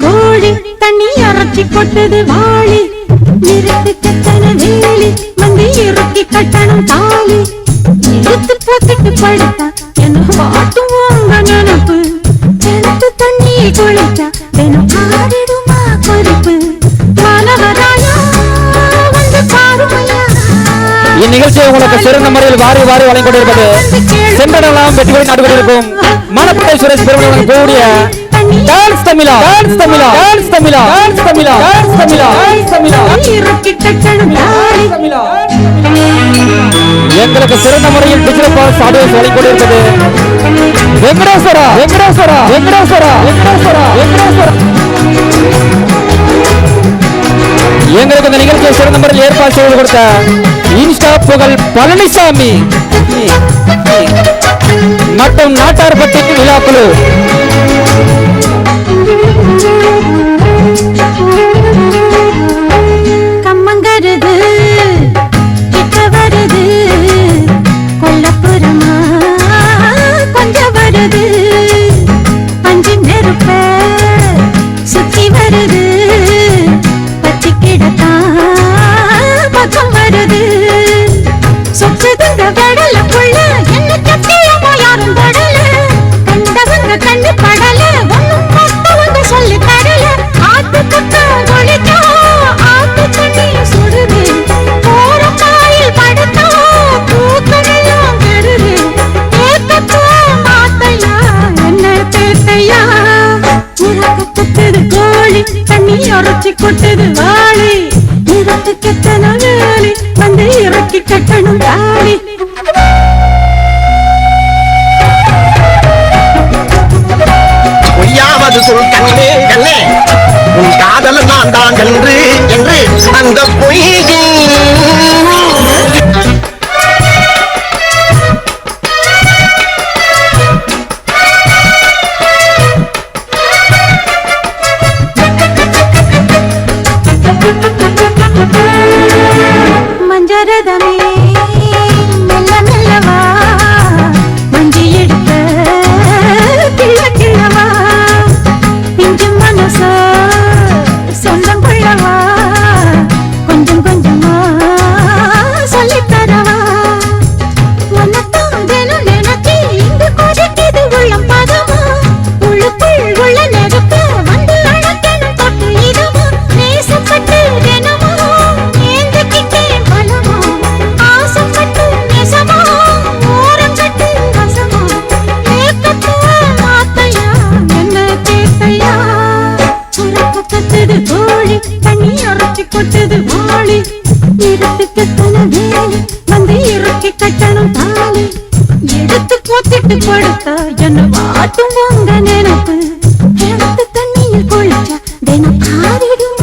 கோழி தண்ணி அரைச்சி கொட்டுது வாளி. நிறுத்து கத்தன வேலி வந்து இறுக்கி கட்டணும் தாலி எடுத்து போட்டுட்டு படுத்தா என்ன வாட்டுவாங்க நினப்பு. கிணத்து தண்ணி குளிச்சா தினம் ஆறிடுமா பாருமையா. இந்நிகழ்ச்சியை உங்களுக்கு சிறந்த முறையில் வாரி வாரி வழங்கிக் கொண்டிருப்பது சென்றடெல்லாம் வெற்றி பெற்று நாடு கொண்டிருக்கும் மணப்பட்டை சுரேஷ் பெருமனுடன் கூடிய டான்ஸ் தமிழா டான்ஸ் தமிழா டான்ஸ் தமிழா டான்ஸ் தமிழா டான்ஸ் தமிழா டான்ஸ் தமிழா இறுக்கி கட்டணும் தாலி தமிழா எங்களுக்கு சிறந்த முறையில் டிஜிட்டல் பாஸ் ஆடியோஸ் வழங்கிக் கொண்டிருப்பது வெங்கடேஸ்வரா வெங்கடேஸ்வரா வெங்கடேஸ்வரா வெங்கடேஸ்வரா வெங்கடேஸ்வரா எங்களுக்கு இந்த நிகழ்ச்சியை சிறந்த முறையில் ஏற்பாடு செய்து கொடுத்த இன்ஸ்டா புகழ் பழனிசாமி மற்றும் நாட்டார்பட்டி விழாக்குழு பக்கம் வருது. தண்ணி அரைச்சி கொட்டது வாழி நிறத்து கெத்தன வேலி வந்து இறக்கி கட்டணும் தாலி பொய்யாவது சொல் கண்ணே கண்ணே. உன் காதல நான் தான் என்று என்று அந்த பொய் மஞ்சரதமே பூச்சி கொட்டுது வாளி இருட்டு கட்டண வேலி வந்து இறக்கி கட்டணம் தாலி. எடுத்து போத்திட்டு படுத்தா என்ன வாட்டும் உங்க நினைப்பு. கிணத்து தண்ணியில் குளிச்சா தினம் ஆறிடும்